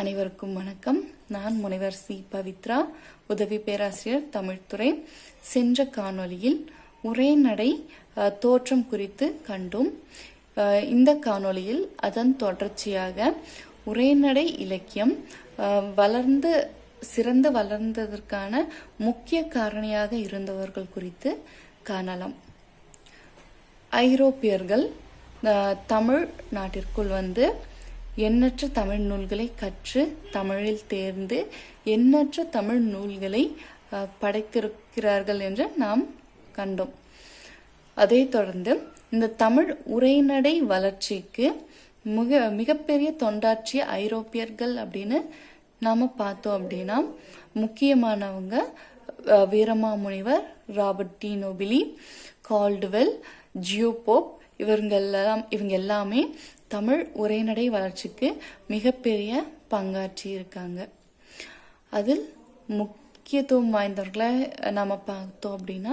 அனைவருக்கும் வணக்கம். நான் முனைவர் சி. பவித்ரா உதவி பேராசிரியர் தமிழ்துறை சென்ற காணொளியில் உரைநடை தோற்றம் குறித்து கண்டோம். அஹ், இந்த காணொளியில் அதன் தொடர்ச்சியாக உரைநடை இலக்கியம் அஹ், வளர்ந்து சிறந்து வளர்ந்ததற்கான முக்கிய காரணியாக இருந்தவர்கள் குறித்து காணலாம். ஐரோப்பியர்கள் அஹ், தமிழ் நாட்டிற்குள் வந்து எண்ணற்ற தமிழ் நூல்களை கற்று தமிழில் தேர்ந்து எண்ணற்ற தமிழ் நூல்களை படைத்திருக்கிறார்கள் என்று நாம் கண்டோம். அதை தொடர்ந்து இந்த தமிழ் உரைநடை வளர்ச்சிக்கு மிக மிகப்பெரிய தொண்டாற்றிய ஐரோப்பியர்கள் அப்படின்னு நாம பார்த்தோம் அப்படின்னா முக்கியமானவங்க Veeramamunivar Robert de Nobili Caldwell G U Pope இவங்க எல்லாம் இவங்க எல்லாமே தமிழ் உரைநடை வளர்ச்சிக்கு மிகப்பெரிய பங்காற்றி இருக்காங்க. அதில் முக்கியத்துவம் வாய்ந்தவர்களை நம்ம பார்த்தோம் அப்படின்னா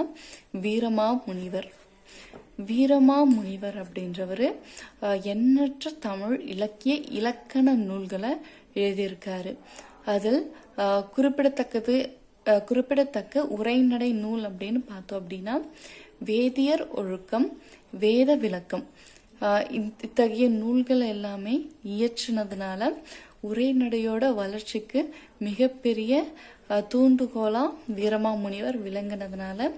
வீரமா முனிவர். வீரமா முனிவர் அப்படின்றவர் எண்ணற்ற தமிழ் இலக்கிய இலக்கண நூல்களை எழுதியிருக்காரு. அதில் குறிப்பிடத்தக்கது குறிப்பிடத்தக்க உரைநடை நூல் அப்படின்னு பார்த்தோம் அப்படின்னா வேதியர் ஒழுக்கம் வேத விளக்கம். இத்தகைய நூல்கள் எல்லாமே இயற்றினதுனால உரைநடையோட வளர்ச்சிக்கு மிகப்பெரிய தூண்டுகோலா வீரமாமுனிவர் விளங்கினதுனால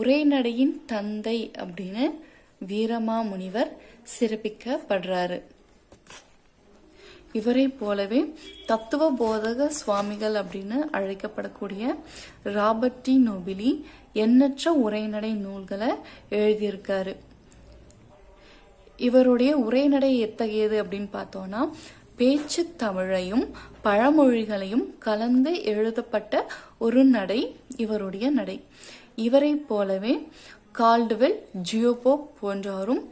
உரைநடையின் தந்தை அப்படின்னு வீரமாமுனிவர் சிறப்பிக்கப்படுறாரு. இவரை போலவே தத்துவ போதக சுவாமிகள் அப்படின்னு அழைக்கப்படக்கூடிய ராபர்ட் டி. நோபிலி எண்ணற்ற உரைநடை நூல்களை எழுதியிருக்காரு. இவருடைய உரைநடை எத்தகையது அப்படின்னு பார்த்தோம்னா பேச்சு தமிழையும் பழமொழிகளையும் கலந்து எழுதப்பட்ட ஒரு நடை இவருடைய நடை. இவரை போலவே கால்டுவெல் ஜியோபோப் போன்றோரும்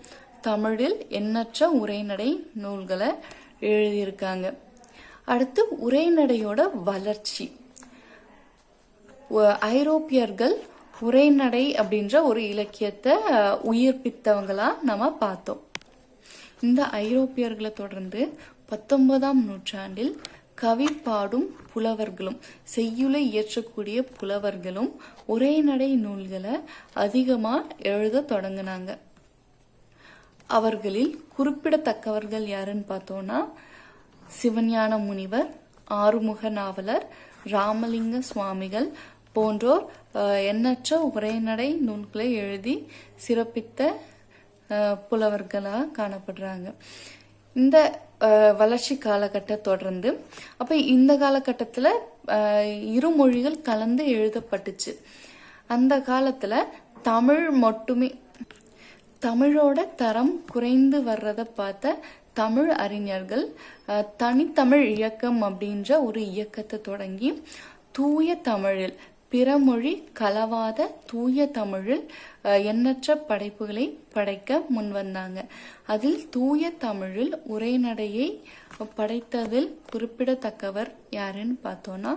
தமிழில் எண்ணற்ற உரைநடை நூல்களை எழுதியிருக்காங்க. அடுத்து உரைநடையோட வளர்ச்சி. ஐரோப்பியர்கள் உரைநடை அப்படின்ற ஒரு இலக்கியத்தை உயிர்ப்பித்தவங்களா நம்ம பார்த்தோம். இந்த ஐரோப்பியர்களை தொடர்ந்து பத்தொன்பதாம் நூற்றாண்டில் கவி பாடும் புலவர்களும் செய்யுளை இயற்றக்கூடிய புலவர்களும் உரைநடை நூல்களை அதிகமாக எழுத தொடங்கினாங்க. அவர்களில் குறிப்பிடத்தக்கவர்கள் யாருன்னு பார்த்தோம்னா சிவஞான முனிவர் ஆறுமுக நாவலர் ராமலிங்க சுவாமிகள் போன்றோர் எண்ணற்ற உரைநடை நூல்களை எழுதி சிறப்பித்த புலவர்களாக காணப்படுறாங்க. இந்த வளர்ச்சி காலகட்ட தொடர்ந்து அப்ப இந்த காலகட்டத்தில் இரு மொழிகள் கலந்து எழுதப்பட்டுச்சு. அந்த காலத்தில் தமிழ் மட்டுமே தமிழோட தரம் குறைந்து வர்றதை பார்த்த தமிழ் அறிஞர்கள் அஹ், தனித்தமிழ் இயக்கம் அப்படின்ற ஒரு இயக்கத்தை தொடங்கி தூய தமிழில் பிறமொழி கலவாத தூய தமிழில் எண்ணற்ற படைப்புகளை படைக்க முன்வந்தாங்க அதில் தூய தமிழில் உரைநடையை படைத்ததில் குறிப்பிடத்தக்கவர் யாருன்னு பார்த்தோம்னா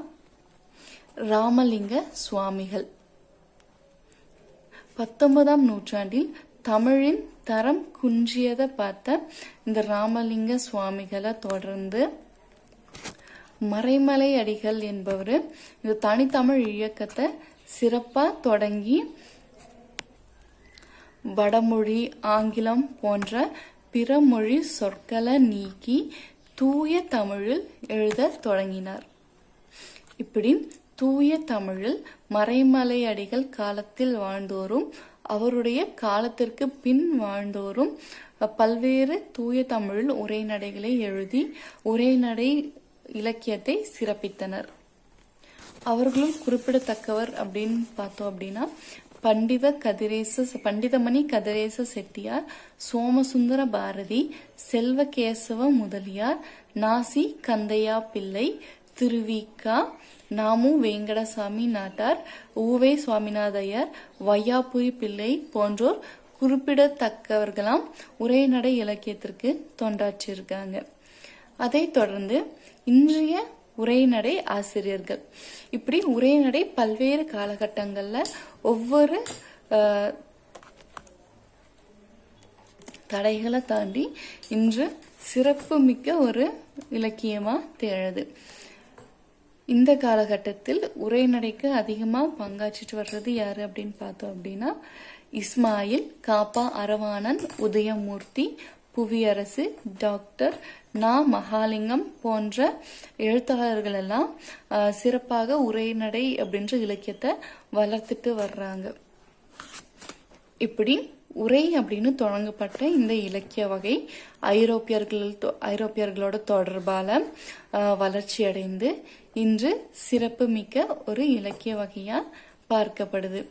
ராமலிங்க சுவாமிகள். பத்தொன்பதாம் நூற்றாண்டில் தமிழின் தரம் குன்றியதை பார்த்த இந்த ராமலிங்க சுவாமிகளை தொடர்ந்து மறைமலை அடிகள் என்பவர் இந்த தனித்தமிழ் இயக்கத்தை சிறப்பா தொடங்கி வடமொழி ஆங்கிலம் போன்ற பிற மொழி சொற்களை நீக்கி தூய தமிழில் எழுதத் தொடங்கினார். இப்படி தூய தமிழில் மறைமலை அடிகள் காலத்தில் வாழ்ந்தோரும் அவருடைய காலத்திற்கு பின் வாழ்ந்தோரும் பல்வேறு தூய தமிழில் உரைநடைகளை எழுதி உரைநடை இலக்கியத்தை சிறப்பித்தனர். அவர்களும் குறிப்பிடத்தக்கவர் அப்படின்னு பார்த்தோம் அப்படின்னா பண்டித கதிரேச பண்டிதமணி கதிரேச செட்டியார் சோமசுந்தர பாரதி செல்வகேசவ முதலியார் நாசி கந்தையா பிள்ளை திருவிக்கா நாமு வேங்கடசாமி நாட்டார் ஊவே சுவாமிநாதையர் வையாபுரி பிள்ளை போன்றோர் குறிப்பிடத்தக்கவர்களாம் உரைநடை இலக்கியத்திற்கு தொண்டாற்றியிருக்காங்க. அதைத் தொடர்ந்து இன்றைய உரைநடை ஆசிரியர்கள். இப்படி உரைநடை பல்வேறு காலகட்டங்கள்ல ஒவ்வொரு தடைகளை தாண்டி இன்று சிறப்பு மிக்க ஒரு இலக்கியமா திகழுது. இந்த காலகட்டத்தில் உரைநடைக்கு அதிகமாக பங்காற்றிட்டு வர்றது யாரு அப்படின்னு பார்த்தோம் அப்படின்னா இஸ்மாயில் காப்பா அரவானந்த் உதயமூர்த்தி புவியரசு டாக்டர் நா மகாலிங்கம் போன்ற எழுத்தாளர்கள் எல்லாம் சிறப்பாக உரைநடை அப்படின்ற இலக்கியத்தை வளர்த்துட்டு வர்றாங்க. இப்படி உரை அப்படின்னு தொடங்கப்பட்ட இந்த இலக்கிய வகை ஐரோப்பியர்கள் தொ- ஐரோப்பியர்களோட தொடர்பால வளர்ச்சி அடைந்து இன்று சிறப்புமிக்க ஒரு இலக்கிய வகையா பார்க்கப்படுது.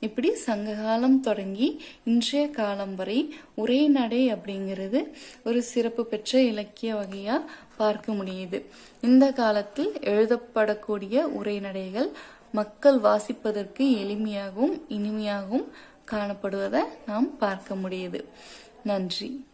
இப்படி சங்ககாலம் தொடங்கி இன்றைய காலம் வரை உரைநடை அப்படிங்கிறது ஒரு சிறப்பு பெற்ற இலக்கிய வகையா பார்க்க முடியுது. இந்த காலத்தில் எழுதப்படக்கூடிய உரைநடைகள் மக்கள் வாசிப்பதற்கு எளிமையாகவும் இனிமையாகவும் காணப்படுவதை நாம் பார்க்க முடியுது. நன்றி.